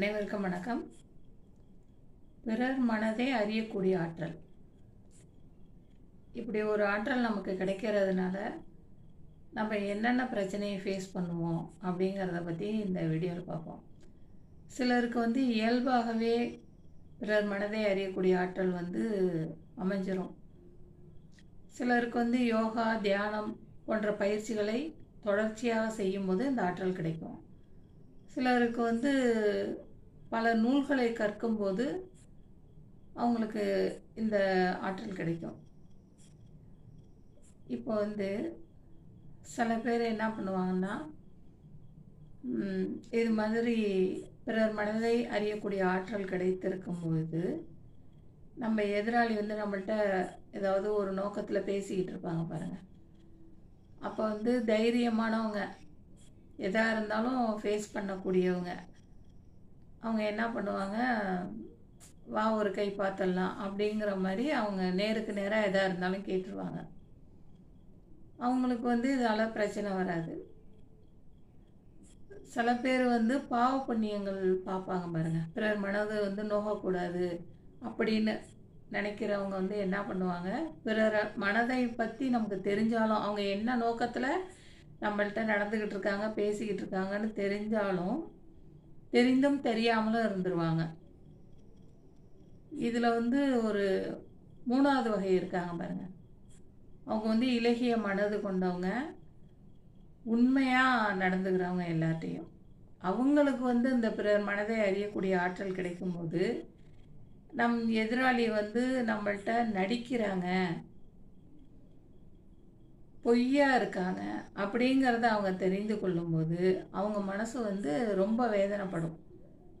அனைவருக்கும் வணக்கம். பிறர் மனதை அறியக்கூடிய ஆற்றல். இப்படி ஒரு ஆற்றல் நமக்கு கிடைக்கிறதுனால நம்ம என்னென்ன பிரச்சனையை ஃபேஸ் பண்ணுவோம் அப்படிங்கிறத பற்றி இந்த வீடியோவில் பார்ப்போம். சிலருக்கு வந்து இயல்பாகவே பிறர் மனதை அறியக்கூடிய ஆற்றல் வந்து அமைஞ்சிரும். சிலருக்கு வந்து யோகா தியானம் போன்ற பயிற்சிகளை தொடர்ச்சியாக செய்யும்போது இந்த ஆற்றல் கிடைக்கும். சிலருக்கு வந்து பல நூல்களை கற்கும்போது அவங்களுக்கு இந்த ஆற்றல் கிடைக்கும். இப்போ வந்து சில பேர் என்ன பண்ணுவாங்கன்னா இது மாதிரி பிறர் மனதை அறியக்கூடிய ஆற்றல் கிடைத்திருக்கும் பொழுது நம்ம எதிராளி வந்து நம்மள்கிட்ட ஏதாவது ஒரு நோக்கத்தில் பேசிக்கிட்டு இருப்பாங்க பாருங்கள் அப்போ வந்து தைரியமானவங்க எதாக இருந்தாலும் ஃபேஸ் பண்ணக்கூடியவங்க அவங்க என்ன பண்ணுவாங்க வா ஒரு கை பார்த்துடலாம் அப்படிங்கிற மாதிரி அவங்க நேருக்கு நேராக எதாக இருந்தாலும் கேட்டுருவாங்க. அவங்களுக்கு வந்து இதால் பிரச்சனை வராது. சில பேர் வந்து பாவ புண்ணியங்கள் பார்ப்பாங்க பாருங்க. பிறர் மனது வந்து நோகக்கூடாது அப்படின்னு நினைக்கிறவங்க வந்து என்ன பண்ணுவாங்க பிறர் மனதை பற்றி நமக்கு தெரிஞ்சாலும் அவங்க என்ன நோக்கத்தில் நம்மள்கிட்ட நடந்துக்கிட்டு இருக்காங்க பேசிக்கிட்டு இருக்காங்கன்னு தெரிஞ்சாலும் தெரிந்தும் தெரியாமலும் இருந்துருவாங்க. இதில் வந்து ஒரு மூணாவது வகை இருக்காங்க பாருங்க. அவங்க வந்து இலகிய மனது கொண்டவங்க. உண்மையாக நடந்துக்கிறவங்க எல்லார்ட்டையும். அவங்களுக்கு வந்து இந்த பிறர் மனதை அறியக்கூடிய ஆற்றல் கிடைக்கும்போது நம் எதிராளி வந்து நம்மள்ட்ட நடிக்கிறாங்க. பொய்யா இருக்காங்க அப்படிங்கிறத அவங்க தெரிந்து கொள்ளும்போது அவங்க மனசு வந்து ரொம்ப வேதனைப்படும்.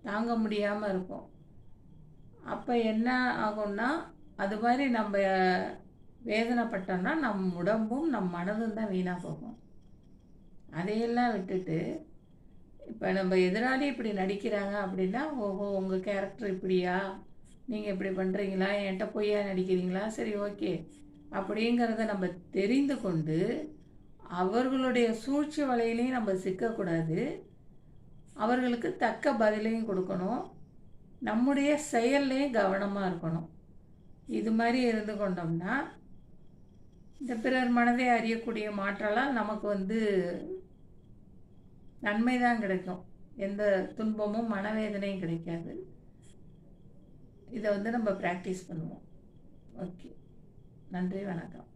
தாங்க முடியாமல் இருக்கும். அப்போ என்ன ஆகும்னா அது மாதிரி நம்ம வேதனைப்பட்டோம்னா நம் உடம்பும் நம் மனதும் தான் வீணாக போகும். அதையெல்லாம் விட்டுட்டு இப்போ நம்ம எதிராளி இப்படி நடிக்கிறாங்க அப்படின்னா ஓஹோ உங்கள் கேரக்டர் இப்படியா? நீங்கள் இப்படி பண்ணுறீங்களா என்கிட்ட பொய்யா நடிக்கிறீங்களா? சரி ஓகே அப்படிங்கிறத நம்ம தெரிந்து கொண்டு அவர்களுடைய சூழ்ச்சி வலையிலையும் நம்ம சிக்கக்கூடாது. அவர்களுக்கு தக்க பதிலையும் கொடுக்கணும். நம்முடைய செயல்லையும் கவனமாக இருக்கணும். இது மாதிரி இருந்து கொண்டோம்னா இந்த பிறர் மனதை அறியக்கூடிய மாற்றலால் நமக்கு வந்து நன்மை தான் கிடைக்கும். எந்த துன்பமும் மனவேதனையும் கிடைக்காது. இதை வந்து நம்ம ப்ராக்டிஸ் பண்ணுவோம். ஓகே நன்றி வணக்கம்.